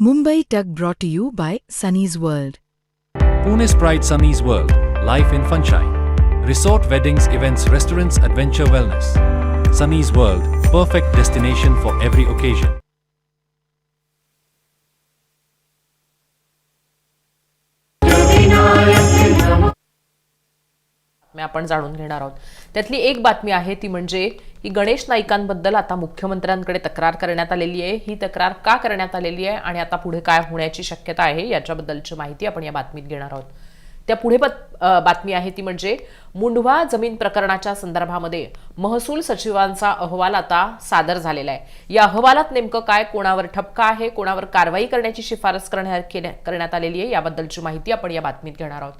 Mumbai Tug brought to you by Sunny's World. Pune's Pride Sunny's World, Life in Funshine. Resort weddings, events, restaurants, adventure wellness. Sunny's World, perfect destination for every occasion. बातम्या आपण जाणून घेणार आहोत त्यातली एक बातमी आहे ती म्हणजे की गणेश नाईकांबद्दल आता मुख्यमंत्र्यांकडे तक्रार करण्यात आलेली आहे. ही तक्रार का करण्यात आलेली आहे आणि आता पुढे काय होण्याची शक्यता आहे याच्याबद्दलची माहिती आपण या बातमीत घेणार आहोत. त्या पुढे बातमी आहे ती म्हणजे मुंढवा जमीन प्रकरणाच्या संदर्भामध्ये महसूल सचिवांचा अहवाल आता सादर झालेला आहे. या अहवालात नेमकं काय कोणावर ठपका आहे कोणावर कारवाई करण्याची शिफारस करण्यात आलेली आहे याबद्दलची माहिती आपण या बातमीत घेणार आहोत.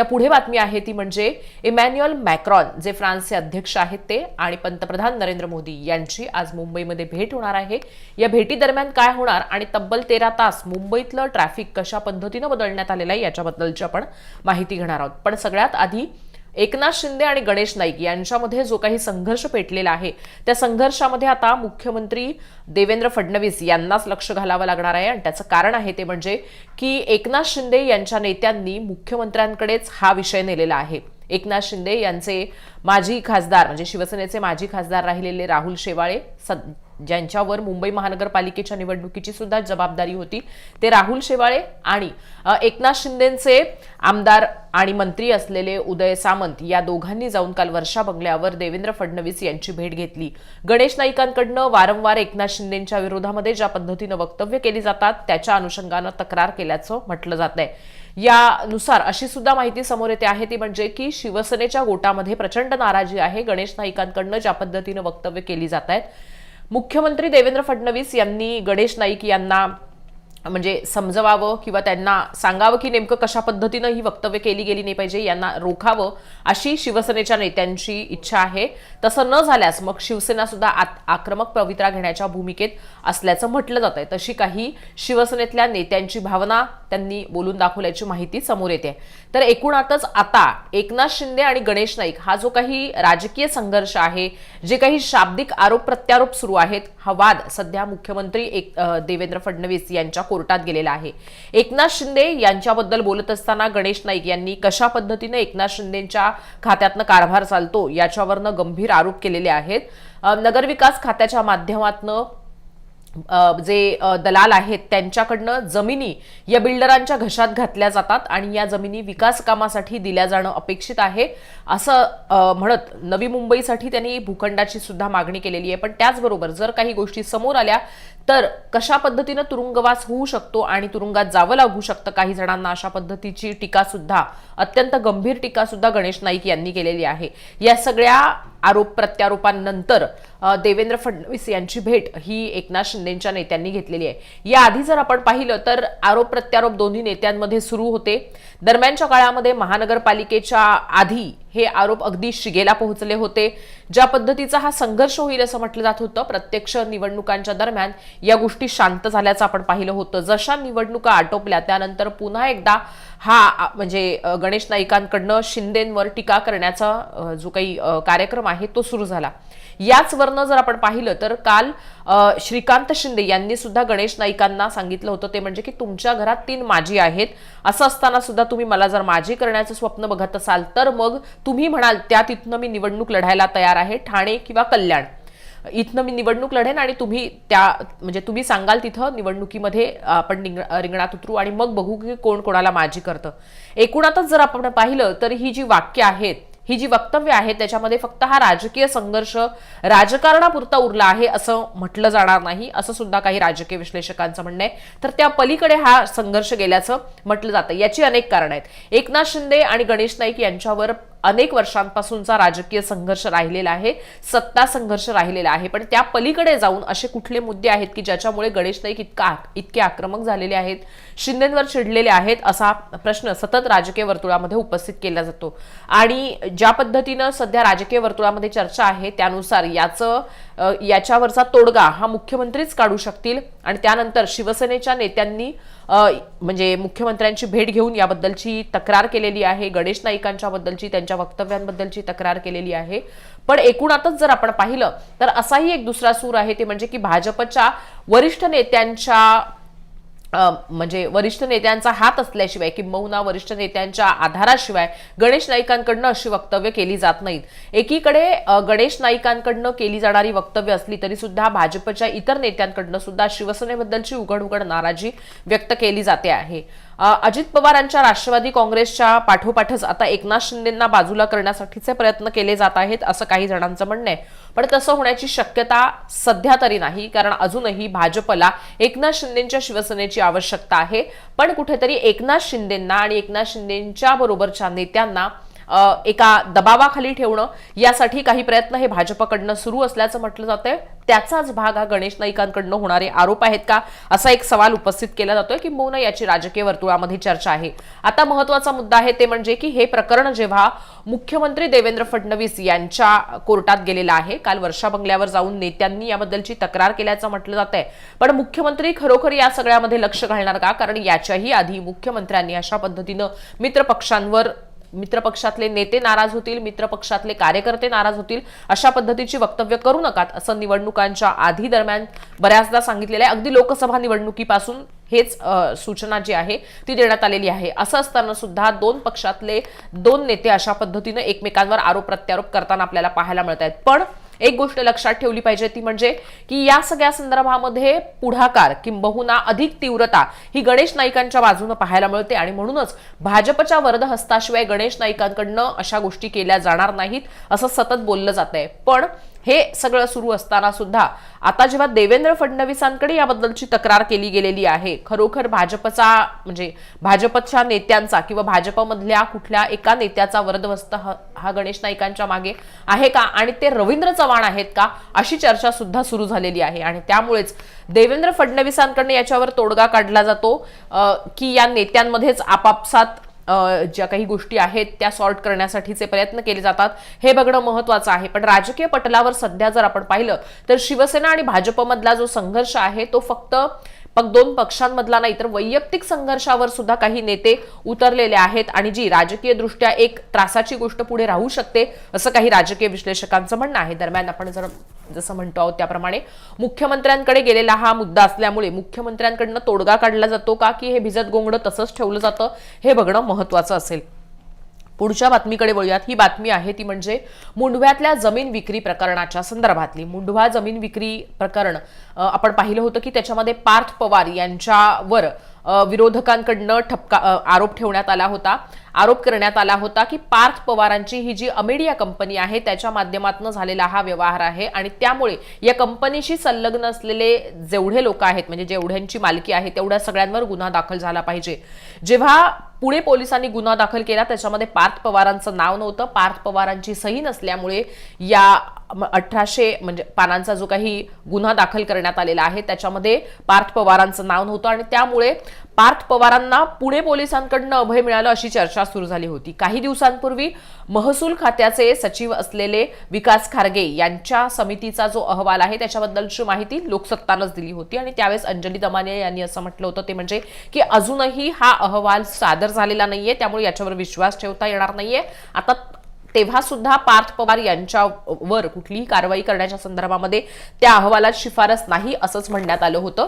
त्या पुढे बातमी आहे ती म्हणजे इमॅन्युअल मॅक्रॉन जे फ्रान्सचे अध्यक्ष आहेत ते आणि पंतप्रधान नरेंद्र मोदी यांची आज मुंबईमध्ये भेट होणार आहे. या भेटीदरम्यान काय होणार आणि तब्बल तेरा तास मुंबईतलं ट्रॅफिक कशा पद्धतीनं बदलण्यात आलेलं आहे याच्याबद्दलची आपण माहिती घेणार आहोत. पण सगळ्यात आधी एकनाथ शिंदे आणि गणेश नाईक यांच्यामध्ये जो काही संघर्ष पेटलेला आहे त्या संघर्षामध्ये आता मुख्यमंत्री देवेंद्र फडणवीस यांनाच लक्ष घालावं लागणार आहे. आणि त्याचं कारण आहे ते म्हणजे की एकनाथ शिंदे यांच्या नेत्यांनी मुख्यमंत्र्यांकडेच हा विषय नेलेला आहे. एकनाथ शिंदे यांचे माजी खासदार म्हणजे शिवसेनेचे माजी खासदार राहिलेले राहुल शेवाळे ज्यांच्यावर मुंबई महानगरपालिकेच्या निवडणुकीची सुद्धा जबाबदारी होती ते राहुल शेवाळे आणि एकनाथ शिंदेचे आमदार आणि मंत्री असलेले उदय सामंत या दोघांनी जाऊन काल वर्षा बंगल्यावर देवेंद्र फडणवीस यांची भेट घेतली. गणेश नाईकांकडनं वारंवार एकनाथ शिंदेच्या विरोधामध्ये ज्या पद्धतीनं वक्तव्य केली जातात त्याच्या अनुषंगानं तक्रार केल्याचं म्हटलं जात आहे. यानुसार अशी सुद्धा माहिती समोर येते आहे ती म्हणजे की शिवसेनेच्या गोटामध्ये प्रचंड नाराजी आहे गणेश नाईकांकडनं ज्या पद्धतीनं वक्तव्य केली जात आहेत मुख्यमंत्री देवेंद्र फडणवीस यांनी गणेश नाईक यांना म्हणजे समजवावं किंवा त्यांना सांगावं की नेमकं कशा पद्धतीनं ही वक्तव्य केली गेली नाही पाहिजे यांना रोखावं अशी शिवसेनेच्या नेत्यांची इच्छा आहे. तसं न झाल्यास मग शिवसेना सुद्धा आत- आक्रमक पवित्रा घेण्याच्या भूमिकेत असल्याचं म्हटलं जात आहे तशी काही शिवसेनेतल्या नेत्यांची भावना त्यांनी बोलून दाखवल्याची माहिती समोर येते. तर एकूणातच आता एकनाथ शिंदे आणि गणेश नाईक हा जो काही राजकीय संघर्ष आहे जे काही शाब्दिक आरोप प्रत्यारोप सुरू आहेत हा वाद सध्या मुख्यमंत्री एक देवेंद्र फडणवीस यांच्या कोर्टात गेलेला आहे. एकनाथ शिंदे यांच्याबद्दल बोलत असताना गणेश नाईक यांनी कशा पद्धतीने एकनाथ शिंदेच्या खात्यातनं कारभार चालतो याच्यावरनं गंभीर आरोप केलेले आहेत. नगरविकास खात्याच्या माध्यमातनं जे दलाल आहेत त्यांच्याकडनं जमिनी या बिल्डरांच्या घशात घातल्या जातात आणि या जमिनी विकास कामासाठी दिल्या जाणं अपेक्षित आहे. असं म्हणत नवी मुंबईसाठी त्यांनी भूखंडाची सुद्धा मागणी केलेली आहे. पण त्याचबरोबर जर काही गोष्टी समोर आल्या तर कशा पद्धतीनं तुरुंगवास होऊ शकतो आणि तुरुंगात जावं लागू शकतं काही जणांना अशा पद्धतीची टीका सुद्धा अत्यंत गंभीर टीका सुद्धा गणेश नाईक यांनी केलेली आहे. या सगळ्या आरोप प्रत्यारोपांनंतर देवेंद्र फडणवीस यांची भेट ही एकनाथ शिंदेच्या नेत्यांनी घेतलेली आहे. याआधी जर आपण पाहिलं तर आरोप प्रत्यारोप दोन्ही नेत्यांमध्ये सुरू होते. दरम्यानच्या काळामध्ये महानगरपालिकेच्या आधी हे आरोप अगदी शिगेला पोहोचले होते. ज्या पद्धतीचा हा संघर्ष होईल असं म्हटलं जात होतं प्रत्यक्ष निवडणुकांच्या दरम्यान या गोष्टी शांत झाल्याचं आपण पाहिलं होतं. जशा निवडणुका आटोपल्या त्यानंतर पुन्हा एकदा हा म्हणजे गणेश नाईकांकडनं शिंदेंवर टीका करण्याचा जो काही कार्यक्रम आहे तो सुरू झाला. याच वरनं जर आपण पाहिलं तर काल श्रीकांत शिंदे यांनी सुद्धा गणेश नाईकांना सांगितलं होतं ते म्हणजे की तुमच्या घरात तीन माजी आहेत. असं असताना सुद्धा तुम्ही मला जर माजी करण्याचं स्वप्न बघत असाल तर मग तुम्ही म्हणाल त्या तिथनं मी निवडणूक लढायला तयार आहे ठाणे किंवा कल्याण. इथनं मी निवडणूक लढेन आणि तुम्ही त्या म्हणजे तुम्ही सांगाल तिथं निवडणुकीमध्ये आपण निंग- रिंगणात उतरू आणि मग बघू की कोण कोणाला माजी करतं. एकूणातच जर आपण पाहिलं तर ही जी वाक्य आहेत ही जी वक्तव्य आहेत त्याच्यामध्ये फक्त हा राजकीय संघर्ष राजकारणापुरता उरला आहे असं म्हटलं जाणार नाही असं सुद्धा काही राजकीय विश्लेषकांचं म्हणणं आहे. तर त्या पलीकडे हा संघर्ष गेल्याचं म्हटलं जातं. याची अनेक कारण आहेत. एकनाथ शिंदे आणि गणेश नाईक यांच्यावर अनेक वर्षांपासूनचा राजकीय संघर्ष राहिलेला आहे सत्ता संघर्ष राहिलेला आहे. पण त्या पलीकडे जाऊन असे कुठले मुद्दे आहेत की ज्याच्यामुळे गणेश नाईक इतका इतके आक्रमक झालेले आहेत शिंदेवर चिडलेले आहेत असा प्रश्न सतत राजकीय वर्तुळामध्ये उपस्थित केला जातो. आणि ज्या पद्धतीनं सध्या राजकीय वर्तुळामध्ये चर्चा आहे त्यानुसार याचं याच्यावरचा तोडगा हा मुख्यमंत्रीच काढू शकतील. आणि त्यानंतर शिवसेनेच्या नेत्यांनी म्हणजे मुख्यमंत्र्यांची भेट घेऊन याबद्दलची तक्रार केलेली आहे. गणेश नाईकांच्या बद्दलची त्यांच्या वक्तव्यांबद्दलची तक्रार केलेली आहे. पण एकूणातच जर आपण पाहिलं तर असाही एक दुसरा सूर आहे ते म्हणजे की भाजपच्या वरिष्ठ नेत्यांच्या म्हणजे वरिष्ठ नेत्यांचा हात असल्याशिवाय किंबहुना वरिष्ठ नेत्यांच्या आधाराशिवाय गणेश नाईकांकडनं अशी वक्तव्य केली जात नाहीत. एकीकडे गणेश नाईकांकडनं केली जाणारी वक्तव्य असली तरी सुद्धा भाजपच्या इतर नेत्यांकडनं सुद्धा शिवसेनेबद्दलची उघड उघड नाराजी व्यक्त केली जाते आहे. अजित पवारांच्या राष्ट्रवादी काँग्रेसच्या पाठोपाठच आता एकनाथ शिंदेंना बाजूला करण्यासाठीचे प्रयत्न केले जात आहेत असं काही जणांचं म्हणणं आहे. पण तसं होण्याची शक्यता सध्या तरी नाही कारण अजूनही भाजपला एकनाथ शिंदेच्या शिवसेनेची आवश्यकता आहे. पण कुठेतरी एकनाथ शिंदेंना आणि एकनाथ शिंदेच्या बरोबरच्या नेत्यांना एका दबावाखाली ठेवणं यासाठी काही प्रयत्न हे भाजपकडनं सुरू असल्याचं म्हटलं जातंय. त्याचाच भाग हा गणेश नाईकांकडनं होणारे आरोप आहेत का? असा एक सवाल उपस्थित केला जातोय किंबहुना याची राजकीय वर्तुळामध्ये चर्चा आहे. आता महत्त्वाचा मुद्दा आहे ते म्हणजे की हे प्रकरण जेव्हा मुख्यमंत्री देवेंद्र फडणवीस यांच्या कोर्टात गेलेलं आहे काल वर्षा बंगल्यावर जाऊन नेत्यांनी याबद्दलची तक्रार केल्याचं म्हटलं जात आहे पण मुख्यमंत्री खरोखर या सगळ्यामध्ये लक्ष घालणार का? कारण याच्याही आधी मुख्यमंत्र्यांनी अशा पद्धतीनं मित्र पक्षांवर मित्रपक्षातले नेते नाराज होतील मित्रपक्षातले कार्यकर्ते नाराज होतील अशा पद्धतीची वक्तव्य करू नकात असं निवडणुकांच्या आधी दरम्यान बऱ्याचदा सांगितलेलं आहे. अगदी लोकसभा निवडणुकीपासून हेच सूचना जी आहे ती देण्यात आलेली आहे. असं असताना सुद्धा दोन पक्षातले दोन नेते अशा पद्धतीनं एकमेकांवर आरोप प्रत्यारोप करताना आपल्याला पाहायला मिळत आहेत पण एक गोष्ट लक्षात ठेवली पाहिजे ती म्हणजे की या सगळ्या संदर्भामध्ये पुढाकार किंबहुना अधिक तीव्रता ही गणेश नाईकांच्या बाजूने पाहायला मिळते आणि म्हणूनच भाजपच्या वरद हस्ताशिवाय गणेश नाईकांकडनं अशा गोष्टी केल्या जाणार नाहीत असं सतत बोललं जात आहे पण हे सगळं सुरू असताना सुद्धा आता जेव्हा देवेंद्र फडणवीसांकडे याबद्दलची तक्रार केली गेलेली आहे खरोखर भाजपचा म्हणजे भाजपच्या नेत्यांचा किंवा भाजपमधल्या कुठल्या एका नेत्याचा वरदवस्त हा हा गणेश नाईकांच्या मागे आहे का? आणि ते रवींद्र चव्हाण आहेत का? अशी चर्चा सुद्धा सुरू झालेली आहे. आणि त्यामुळेच देवेंद्र फडणवीसांकडनं याच्यावर तोडगा काढला जातो की या नेत्यांमध्येच आपापसात ज्या काही गोष्टी आहेत त्या सॉर्ट करण्यासाठीचे प्रयत्न केले जातात. हे बघणं महत्वाचं आहे. पण राजकीय पटलावर सध्या जर आपण पाहिलं तर शिवसेना आणि भाजपमधला जो संघर्ष आहे तो फक्त मग दोन पक्षांमधला नाही तर वैयक्तिक संघर्षावर सुद्धा काही नेते उतरलेले आहेत. आणि जी राजकीय दृष्ट्या एक त्रासाची गोष्ट पुढे राहू शकते असं काही राजकीय विश्लेषकांचं म्हणणं आहे. दरम्यान आपण जर जसं म्हणतो आहोत त्याप्रमाणे मुख्यमंत्र्यांकडे गेलेला हा मुद्दा असल्यामुळे मुख्यमंत्र्यांकडनं तोडगा काढला जातो का? की हे भिजत गोंगडं तसंच ठेवलं जातं? हे बघणं महत्वाचं असेल. पुढच्या बातमीकडे वळूयात. ही बातमी आहे ती म्हणजे मुंढव्यातल्या जमीन विक्री प्रकरणाच्या संदर्भातली. मुंढवा जमीन विक्री प्रकरण आपण पाहिलं होतं की त्याच्यामध्ये पार्थ पवार यांच्यावर विरोधकांकडनं ठपका आरोप ठेवण्यात आला होता. आरोप करण्यात आला होता की पार्थ पवारांची ही जी अमेडिया कंपनी आहे त्याच्या माध्यमातून झालेला हा व्यवहार आहे आणि त्यामुळे या कंपनीशी संलग्न असलेले जेवढे लोक आहेत म्हणजे जेवढ्यांची मालकी आहे तेवढ्या सगळ्यांवर गुन्हा दाखल झाला पाहिजे. जेव्हा पुणे पोलिसांनी गुन्हा दाखल केला त्याच्यामध्ये पार्थ पवारांचं नाव नव्हतं. पार्थ पवारांची सही नसल्यामुळे या अठराशे म्हणजे पानांचा जो काही गुन्हा दाखल करण्यात आलेला आहे त्याच्यामध्ये पार्थ पवारांचं नाव नव्हतं आणि त्यामुळे पार्थ पवारांना पुणे पोलिसांकडनं अभय मिळालं अशी चर्चा सुरू झाली होती. काही दिवसांपूर्वी महसूल खात्याचे सचिव असलेले विकास खारगे यांच्या समितीचा जो अहवाल आहे त्याच्याबद्दलची माहिती लोकसत्तानच दिली होती आणि त्यावेळेस अंजली दमानिया यांनी असं म्हटलं होतं. ते म्हणजे की अजूनही हा अहवाल सादर झालेला नाहीये त्यामुळे याच्यावर विश्वास ठेवता येणार नाहीये. आता तेव्हा सुद्धा पार्थ पवार यांच्यावर कुठलीही कारवाई करण्याच्या संदर्भामध्ये त्या अहवालात शिफारस नाही असंच म्हणण्यात आलं होतं.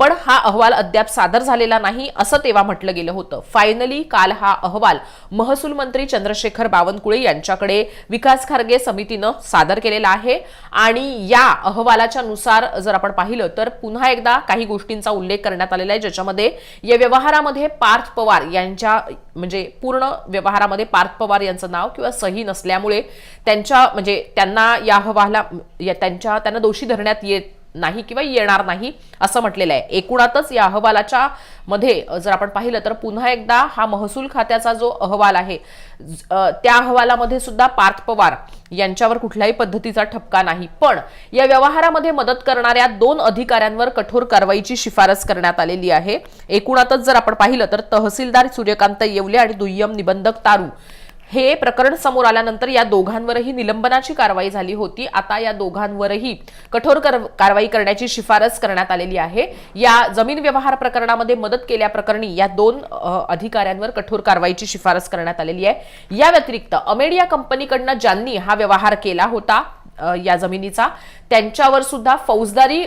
पण हा अहवाल अद्याप सादर झालेला नाही असं तेव्हा म्हटलं गेलं होतं. फायनली काल हा अहवाल महसूल मंत्री चंद्रशेखर बावनकुळे यांच्याकडे विकास खारगे समितीनं सादर केलेला आहे. आणि या अहवालाच्या नुसार जर आपण पाहिलं तर पुन्हा एकदा काही गोष्टींचा उल्लेख करण्यात आलेला आहे ज्याच्यामध्ये या व्यवहारामध्ये पार्थ पवार यांच्या म्हणजे पूर्ण व्यवहारामध्ये पार्थ पवार यांचं नाव किंवा सही नसल्यामुळे त्यांच्या म्हणजे त्यांना या अहवाला या त्यांच्या त्यांना दोषी धरण्यात येत नाही किंवा येणार नाही असं म्हटलेलं आहे. एकूणातच या अहवालाच्या मध्ये जर आपण पाहिलं तर पुन्हा एकदा हा महसूल खात्याचा जो अहवाल आहे त्या अहवालामध्ये सुद्धा पार्थ पवार यांच्यावर कुठल्याही पद्धतीचा ठपका नाही. पण या व्यवहारामध्ये मदत करणाऱ्या दोन अधिकाऱ्यांवर कठोर कारवाईची शिफारस करण्यात आलेली आहे. एकूणातच जर आपण पाहिलं तर तहसीलदार सूर्यकांत येवले आणि दुय्यम निबंधक तारू हे प्रकरण समोर आल्यानंतर या दोघांवरही निलंबनाची कारवाई झाली होती. आता या दोघांवरही कठोर कर- कारवाई करण्याची शिफारस करण्यात आलेली आहे. या जमीन व्यवहार प्रकरणामध्ये मदत केल्याप्रकरणी या दोन अधिकाऱ्यांवर कठोर कारवाईची शिफारस करण्यात आलेली आहे. या व्यतिरिक्त अमेडिया कंपनीकडनं ज्यांनी हा व्यवहार केला होता या जमिनीचा. त्यांच्यावर सुद्धा फौजदारी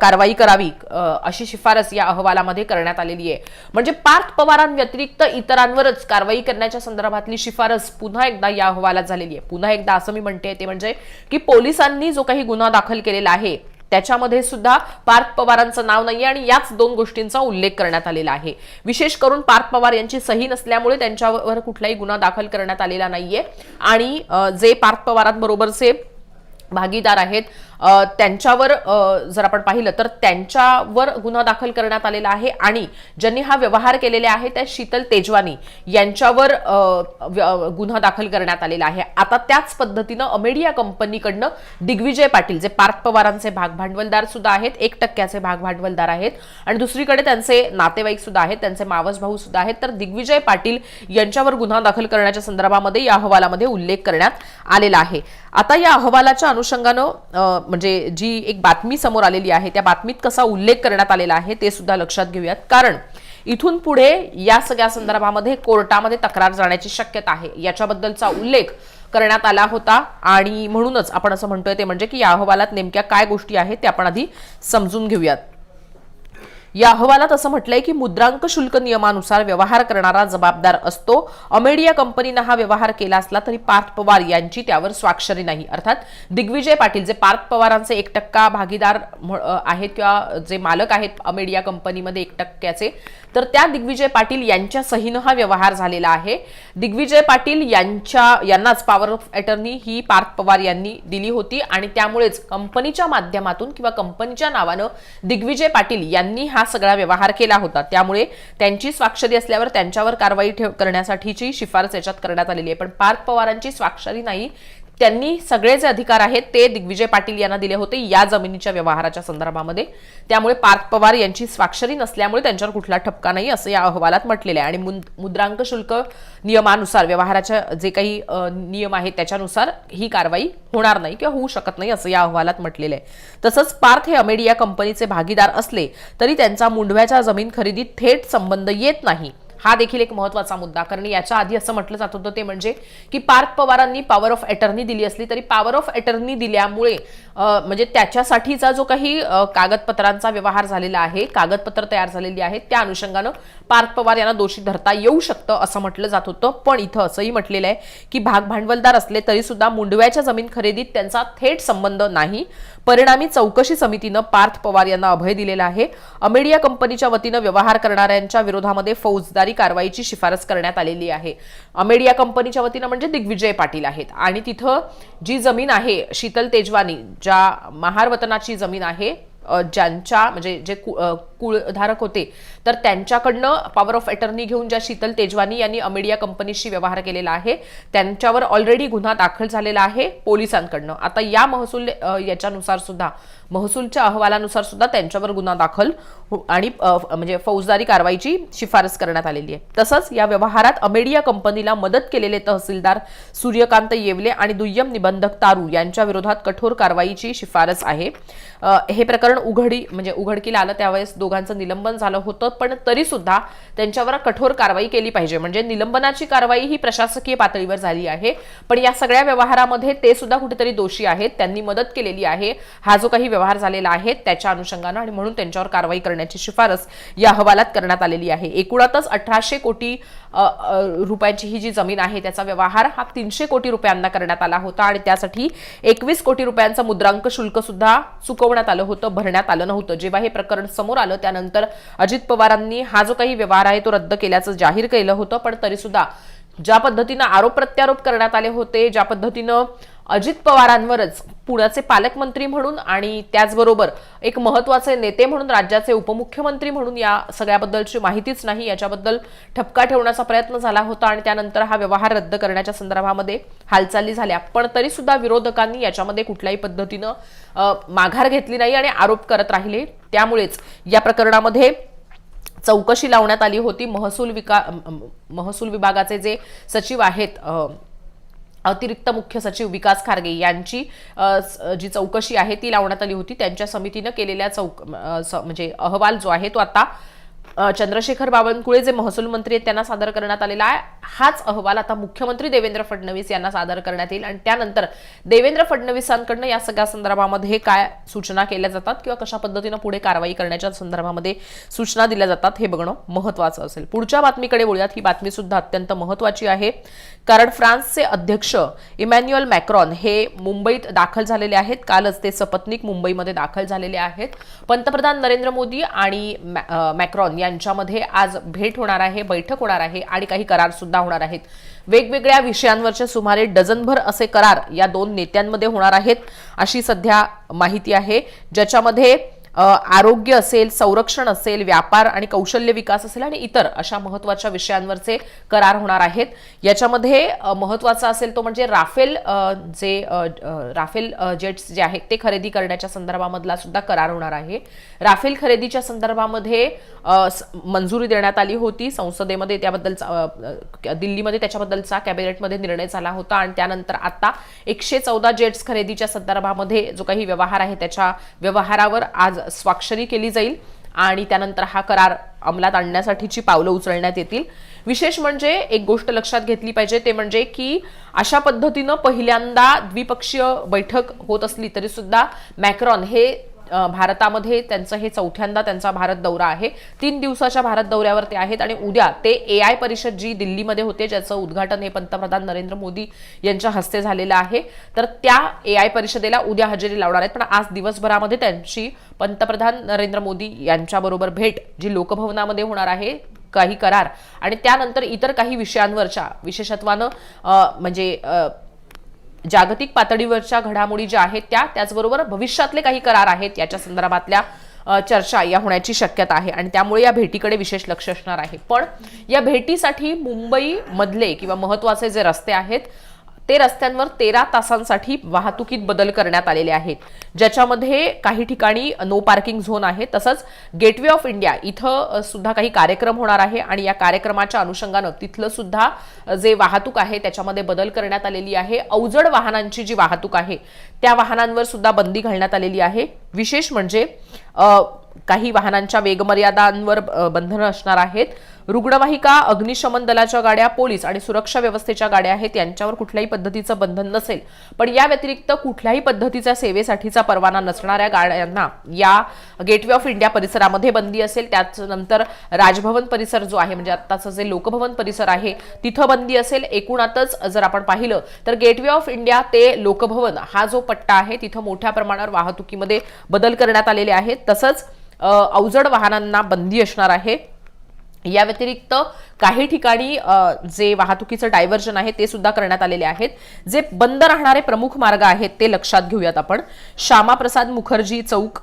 कारवाई करावी अशी शिफारस या अहवालामध्ये करण्यात आलेली आहे. म्हणजे पार्थ पवारांव्यतिरिक्त इतरांवरच कारवाई करण्याच्या संदर्भातली शिफारस पुन्हा एकदा या अहवालात झालेली आहे. पुन्हा एकदा असं मी म्हणते ते म्हणजे की पोलिसांनी जो काही गुन्हा दाखल केलेला आहे त्याच्यामध्ये सुद्धा पार्थ पवारांचं नाव नाहीये आणि याच दोन गोष्टींचा उल्लेख करण्यात आलेला आहे. विशेष करून पार्थ पवार यांची सही नसल्यामुळे त्यांच्यावर कुठलाही गुन्हा दाखल करण्यात आलेला नाहीये. आणि जे पार्थ पवारांबरोबरचे भागीदार आहेत. त्यांच्यावर जर आपण पाहिलं तर त्यांच्यावर गुन्हा दाखल करण्यात आलेला आहे आणि ज्यांनी हा व्यवहार केलेले आहे त्या शीतल तेजवानी यांच्यावर गुन्हा दाखल करण्यात आलेला आहे. आता त्याच पद्धतीनं अमेडिया कंपनीकडनं दिग्विजय पाटील जे पार्थ पवारांचे भाग भांडवलदार सुद्धा आहेत एक टक्क्याचे भाग भांडवलदार आहेत आणि दुसरीकडे त्यांचे नातेवाईक सुद्धा आहेत त्यांचे मावस भाऊ सुद्धा आहेत तर दिग्विजय पाटील यांच्यावर गुन्हा दाखल करण्याच्या संदर्भामध्ये या अहवालामध्ये उल्लेख करण्यात आलेला आहे. आता या अहवालाच्या अनुषंगानं म्हणजे जी एक बातमी समोर आलेली आहे त्या बातमीत कसा उल्लेख करण्यात आलेला आहे ते सुद्धा लक्षात घेऊयात. कारण इथून पुढे या सगळ्या संदर्भामध्ये कोर्टामध्ये तक्रार जाण्याची शक्यता आहे. याच्याबद्दलचा उल्लेख करण्यात आला होता आणि म्हणूनच आपण असं म्हणतोय ते म्हणजे की या अहवालात नेमक्या काय गोष्टी आहेत ते आपण आधी समजून घेऊयात. या अहवालात असं म्हटलंय की मुद्रांक शुल्क नियमानुसार व्यवहार करणारा जबाबदार असतो. अमेडिया कंपनीनं हा व्यवहार केला असला तरी पार्थ पवार यांची त्यावर स्वाक्षरी नाही. अर्थात दिग्विजय पाटील जे पार्थ पवारांचे एक टक्का भागीदार आहेत किंवा जे मालक आहेत अमेडिया कंपनीमध्ये एक टक्क्याचे तर त्या दिग्विजय पाटील यांच्या सहीनं हा व्यवहार झालेला आहे. दिग्विजय पाटील यांच्या यांनाच पॉवर ऑफ अटर्नी ही पार्थ पवार यांनी दिली होती आणि त्यामुळेच कंपनीच्या माध्यमातून किंवा कंपनीच्या नावानं दिग्विजय पाटील यांनी हा सगळा व्यवहार केला होता. त्यामुळे त्यांची स्वाक्षरी असल्यावर त्यांच्यावर कारवाई ठेव करण्यासाठीची शिफारस याच्यात करण्यात आलेली आहे. पण पार्थ पवारांची स्वाक्षरी नाही त्यांनी सगळे जे अधिकार आहेत ते दिग्विजय पाटील यांना दिले होते या जमिनीच्या व्यवहाराच्या संदर्भामध्ये. त्यामुळे पार्थ पवार यांची स्वाक्षरी नसल्यामुळे त्यांच्यावर कुठला ठपका नाही असं या अहवालात म्हटलेलं आहे. आणि मुद्रांक शुल्क नियमानुसार व्यवहाराच्या जे काही नियम आहेत त्याच्यानुसार ही कारवाई होणार नाही किंवा होऊ शकत नाही असं या अहवालात म्हटलेलं आहे. तसंच पार्थ हे अमेडिया कंपनीचे भागीदार असले तरी त्यांचा मुंढव्याच्या जमीन खरेदीत थेट संबंध येत नाही. हा देखील एक महत्त्वाचा मुद्दा. कारण याच्या आधी असं म्हटलं जात होतं ते म्हणजे की पार्थ पवारांनी पॉवर ऑफ अटर्नी दिली असली तरी पॉवर ऑफ अटर्नी दिल्यामुळे म्हणजे त्याच्यासाठीचा जो काही कागदपत्रांचा व्यवहार झालेला आहे कागदपत्र तयार झालेली आहेत त्या अनुषंगानं पार्थ पवार यांना दोषी धरता येऊ शकतं असं म्हटलं जात होतं. पण इथं असंही म्हटलेलं आहे की भाग भांडवलदार असले तरी सुद्धा मुंडव्याच्या जमीन खरेदीत त्यांचा थेट संबंध नाही. परिणामी चौकशी समितीनं पार्थ पवार यांना अभय दिलेला आहे. अमेडिया कंपनीच्या वतीनं व्यवहार करणाऱ्यांच्या विरोधामध्ये फौजदारी कारवाईची शिफारस करण्यात आलेली आहे. अमेडिया कंपनीच्या वतीनं म्हणजे दिग्विजय पाटील आहेत. आणि तिथं जी जमीन आहे शीतल तेजवानी ज्या महार वतनाची जमीन आहे ज्यांच्या म्हणजे जे कु- कुळधारक होते. तर त्यांच्याकडनं पॉवर ऑफ अटर्नी घेऊन ज्या शीतल तेजवानी यांनी अमेडिया कंपनीशी व्यवहार केलेला आहे त्यांच्यावर ऑलरेडी गुन्हा दाखल झालेला आहे पोलिसांकडनं. आता या महसूल याच्यानुसार सुद्धा महसूलच्या अहवालानुसार सुद्धा त्यांच्यावर गुन्हा दाखल हो- आणि म्हणजे फौजदारी कारवाईची शिफारस करण्यात आलेली आहे. तसंच या व्यवहारात अमेडिया कंपनीला मदत केलेले तहसीलदार सूर्यकांत येवले आणि दुय्यम निबंधक तारू यांच्या विरोधात कठोर कारवाईची शिफारस आहे. हे प्रकरण उघडी म्हणजे उघडकीला आलं त्यावेळेस दोघांचं निलंबन झालं होतं पण तरी सुद्धा त्यांच्यावर कठोर कारवाई केली पाहिजे. म्हणजे निलंबनाची कारवाई ही प्रशासकीय पातळीवर झाली आहे पण या सगळ्या व्यवहारामध्ये ते सुद्धा कुठेतरी दोषी आहेत त्यांनी मदत केलेली आहे. हा जो काही व्यवहार झालेला आहे त्याच्या अनुषंगानं आणि म्हणून त्यांच्यावर कारवाई करण्याची शिफारस या अहवालात करण्यात आलेली आहे. एकूणातच अठराशे कोटी रुपयाची ही जी जमीन आहे त्याचा व्यवहार हा तीनशे कोटी रुपयांना करण्यात आला होता आणि त्यासाठी एकवीस कोटी रुपयांचं मुद्रांक शुल्क सुद्धा चुकवण्यात आलं होतं भरण्यात आलं नव्हतं. जेव्हा हे प्रकरण समोर आलं त्यानंतर अजित पवारांनी हा जो काही व्यवहार आहे तो रद्द केल्याचं जाहीर केलं होतं. पण तरी सुद्धा ज्या पद्धतीनं आरोप प्रत्यारोप करण्यात आले होते ज्या पद्धतीनं अजित पवारांवरच पुण्याचे पालकमंत्री म्हणून आणि त्याचबरोबर एक महत्त्वाचे नेते म्हणून राज्याचे उपमुख्यमंत्री म्हणून या सगळ्याबद्दलची माहितीच नाही. याच्याबद्दल ठपका ठेवण्याचा प्रयत्न झाला होता आणि त्यानंतर हा व्यवहार रद्द करण्याच्या संदर्भामध्ये हालचाली झाल्या. पण तरी सुद्धा विरोधकांनी याच्यामध्ये कुठल्याही पद्धतीनं माघार घेतली नाही आणि आरोप करत राहिले. त्यामुळेच या प्रकरणामध्ये चौकशी लावण्यात आली होती. महसूल विका महसूल विभागाचे जे सचिव आहेत अतिरिक्त मुख्य सचिव विकास खारगे यांची जी चौकशी आहे ती लावण्यात आली होती. त्यांच्या समितीनं केलेल्या चौक म्हणजे अहवाल जो आहे तो आता चंद्रशेखर बावनकुळे जे महसूल मंत्री आहेत त्यांना सादर करण्यात आलेला आहे. हाच अहवाल आता मुख्यमंत्री देवेंद्र फडणवीस यांना सादर करण्यात येईल. आणि त्यानंतर देवेंद्र फडणवीसांकडनं या सगळ्या संदर्भामध्ये काय सूचना केल्या जातात किंवा कशा पद्धतीनं पुढे कारवाई करण्याच्या संदर्भामध्ये सूचना दिल्या जातात हे बघणं महत्वाचं असेल. पुढच्या बातमीकडे बोलूयात. ही बातमी सुद्धा अत्यंत महत्वाची आहे. कारण फ्रान्सचे अध्यक्ष इमॅन्युअल मॅक्रॉन हे मुंबईत दाखल झालेले आहेत. कालच ते सपत्निक मुंबईमध्ये दाखल झालेले आहेत. पंतप्रधान नरेंद्र मोदी आणि मॅ- मॅक्रॉन यांच्यामध्ये आज भेट होणार आहे बैठक होणार आहे आणि काही करार सुद्धा होणार आहेत. वेगवेगळ्या विषयांवरचे सुमारे डझनभर असे करार या दोन नेत्यांमध्ये होणार आहेत अशी सध्या माहिती आहे. ज्याच्यामध्ये आरोग्य असेल संरक्षण असेल व्यापार आणि कौशल्य विकास असेल आणि इतर अशा महत्त्वाच्या विषयांवरचे करार होणार आहेत. याच्यामध्ये महत्त्वाचा महत्त्वाचा असेल तो म्हणजे राफेल जे राफेल जेट्स जे आहेत ते खरेदी करण्याच्या संदर्भामधला सुद्धा करार होणार आहे. राफेल खरेदीच्या संदर्भामध्ये स- मंजुरी देण्यात आली होती. संसदेमध्ये त्याबद्दलचा दिल्लीमध्ये त्याच्याबद्दलचा कॅबिनेटमध्ये निर्णय झाला होता आणि त्यानंतर आता एकशे चौदा जेट्स खरेदीच्या संदर्भामध्ये जो काही व्यवहार आहे त्याच्या व्यवहारावर आज स्वाक्षरी केली जाईल आणि त्यानंतर हा करार अंमलात आणण्यासाठीची पावलं उचलण्यात येतील. विशेष म्हणजे एक गोष्ट लक्षात घेतली पाहिजे ते म्हणजे की अशा पद्धतीनं पहिल्यांदा द्विपक्षीय बैठक होत असली तरी सुद्धा मॅक्रॉन हे भारतामध्ये त्यांचं हे चौथ्यांदा त्यांचा भारत दौरा आहे. तीन दिवसाच्या भारत दौऱ्यावर ते आहेत आणि उद्या ते ए आय परिषद जी दिल्लीमध्ये होते ज्याचं उद्घाटन हे पंतप्रधान नरेंद्र मोदी यांच्या हस्ते झालेलं आहे. तर त्या ए आय परिषदेला उद्या हजेरी लावणार आहेत. पण आज दिवसभरामध्ये त्यांची पंतप्रधान नरेंद्र मोदी यांच्याबरोबर भेट जी लोकभवनामध्ये होणार आहे काही करार. आणि त्यानंतर इतर काही विषयांवरच्या विशेषत्वानं म्हणजे जागतिक पातळीवरच्या घडामोडी ज्या आहेत त्या त्याचबरोबर भविष्यातले काही करार आहेत याच्या संदर्भातल्या चर्चा या होण्याची शक्यता आहे. आणि त्यामुळे या भेटीकडे विशेष लक्ष असणार आहे. पण या भेटीसाठी मुंबई मधले किंवा महत्त्वाचे जे रस्ते आहेत ते रस्त्यांवर तेरा तासांसाठी वाहतुकीत बदल करण्यात आलेले आहेत. ज्याच्यामध्ये काही ठिकाणी नो पार्किंग झोन आहे तसंच गेटवे ऑफ इंडिया इथं सुद्धा काही कार्यक्रम होणार आहे आणि या कार्यक्रमाच्या अनुषंगानं तिथलं सुद्धा जे वाहतूक आहे त्याच्यामध्ये बदल करण्यात आलेली आहे. अवजड वाहनांची जी वाहतूक आहे त्या वाहनांवर सुद्धा बंदी घालण्यात आलेली आहे. विशेष म्हणजे काही वाहनांच्या वेगमर्यादांवर बंधनं असणार आहेत. रुग्णवाहिका अग्निशमन दलाच्या गाड्या पोलीस आणि सुरक्षा व्यवस्थेच्या गाड्या आहेत यांच्यावर कुठल्याही पद्धतीचं बंधन नसेल. पण या व्यतिरिक्त कुठल्याही पद्धतीच्या सेवेसाठीचा परवाना नसणाऱ्या गाड्यांना या गेटवे ऑफ इंडिया परिसरामध्ये बंदी असेल. त्यानंतर राजभवन परिसर जो आहे म्हणजे आत्ताचं जे लोकभवन परिसर आहे तिथं बंदी असेल. एकूणातच जर आपण पाहिलं तर गेटवे ऑफ इंडिया ते लोकभवन हा जो पट्टा आहे तिथं मोठ्या प्रमाणावर वाहतुकीमध्ये बदल करण्यात आलेले आहेत. तसंच अवजड वाहनांना बंदी असणार आहे. या व्यतिरिक्त काही ठिकाणी जे वाहतुकीचं डायव्हर्जन आहे ते सुद्धा करण्यात आलेले आहेत. जे बंद राहणारे प्रमुख मार्ग आहेत ते लक्षात घेऊयात आपण. श्यामाप्रसाद मुखर्जी चौक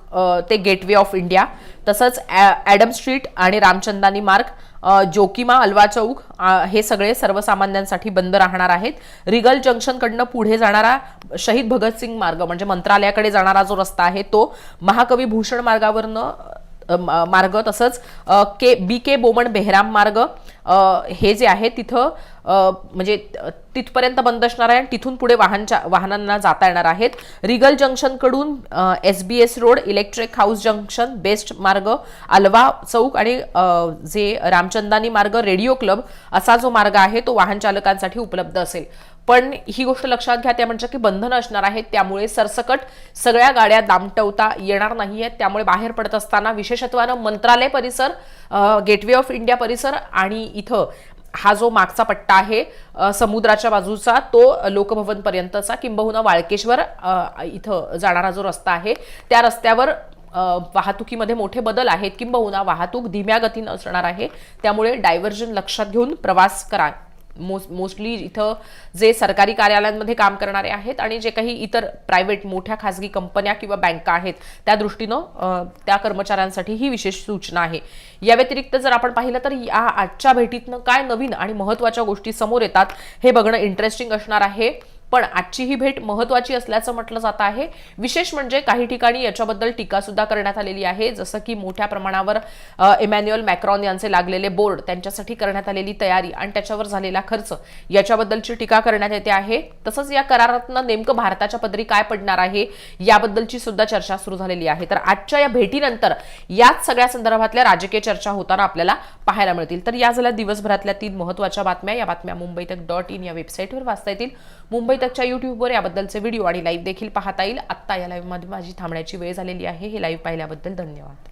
ते गेटवे ऑफ इंडिया तसंच ॲडम स्ट्रीट आणि रामचंदानी मार्ग जोकिमा अल्वा चौक हे सगळे सर्वसामान्यांसाठी बंद राहणार आहेत. रिगल जंक्शनकडनं पुढे जाणारा शहीद भगतसिंग मार्ग म्हणजे मंत्रालयाकडे जाणारा जो रस्ता आहे तो महाकवी भूषण मार्गावरनं मार्ग तसंच के बी के बोमण बेहराम मार्ग हे जे आहे तिथं म्हणजे तिथपर्यंत बंद असणार आहे आणि तिथून पुढे वाहनच्या वाहनांना जाता येणार आहेत. Regal जंक्शनकडून S B S road electric house junction BEST मार्ग अलवा चौक आणि जे रामचंदानी मार्ग रेडिओ क्लब असा जो मार्ग आहे तो वाहन चालकांसाठी उपलब्ध असेल. पण ही गोष्ट लक्षात घ्या त्या म्हणजे की बंधनं असणार आहेत त्यामुळे सरसकट सगळ्या गाड्या दामटवता येणार नाही आहेत त्यामुळे बाहेर पडत असताना विशेषत्वानं मंत्रालय परिसर गेटवे ऑफ इंडिया परिसर आणि इथं हा जो मागचा पट्टा आहे समुद्राच्या बाजूचा तो लोकभवनपर्यंतचा किंबहुना वाळकेश्वर इथं जाणारा जो रस्ता आहे त्या रस्त्यावर वाहतुकीमध्ये मोठे बदल आहेत. किंबहुना वाहतूक धीम्या गतीनं असणार आहे. त्यामुळे डायव्हर्जन लक्षात घेऊन प्रवास करा. मोस मोस्टली इथं जे सरकारी कार्यालयांमध्ये काम करणारे आहेत आणि जे काही इतर प्रायव्हेट मोठ्या खाजगी कंपन्या किंवा बँका आहेत त्या दृष्टीनं त्या कर्मचाऱ्यांसाठी ही विशेष सूचना आहे. या व्यतिरिक्त जर आपण पाहिलं तर या आजच्या भेटीतनं काय नवीन आणि महत्त्वाच्या गोष्टी समोर येतात हे बघणं इंटरेस्टिंग असणार आहे. पण आजची ही भेट महत्वाची असल्याचं म्हटलं जात आहे. विशेष म्हणजे काही ठिकाणी याच्याबद्दल टीका सुद्धा करण्यात आलेली आहे. जसं की मोठ्या प्रमाणावर इमॅन्युअल मॅक्रॉन यांचे लागलेले बोर्ड त्यांच्यासाठी करण्यात आलेली तयारी आणि त्याच्यावर झालेला खर्च याच्याबद्दलची टीका करण्यात येते आहे. तसंच या करारातनं नेमकं भारताच्या पदरी काय पडणार आहे याबद्दलची सुद्धा चर्चा सुरू झालेली आहे. तर आजच्या या भेटीनंतर याच सगळ्या संदर्भातल्या राजकीय चर्चा होताना आपल्याला पाहायला मिळतील. तर या झाल्या दिवसभरातल्या तीन महत्त्वाच्या बातम्या. या बातम्या मुंबई तक डॉट इन या वेबसाईटवर वाचता येतील. मुंबई तकच्या युट्यूबवर याबद्दलचे व्हिडिओ आणि लाईव्ह देखील पाहता येईल. आत्ता या लाईव्हमध्ये माझी थांबण्याची वेळ झालेली आहे. हे लाईव्ह पाहिल्याबद्दल धन्यवाद.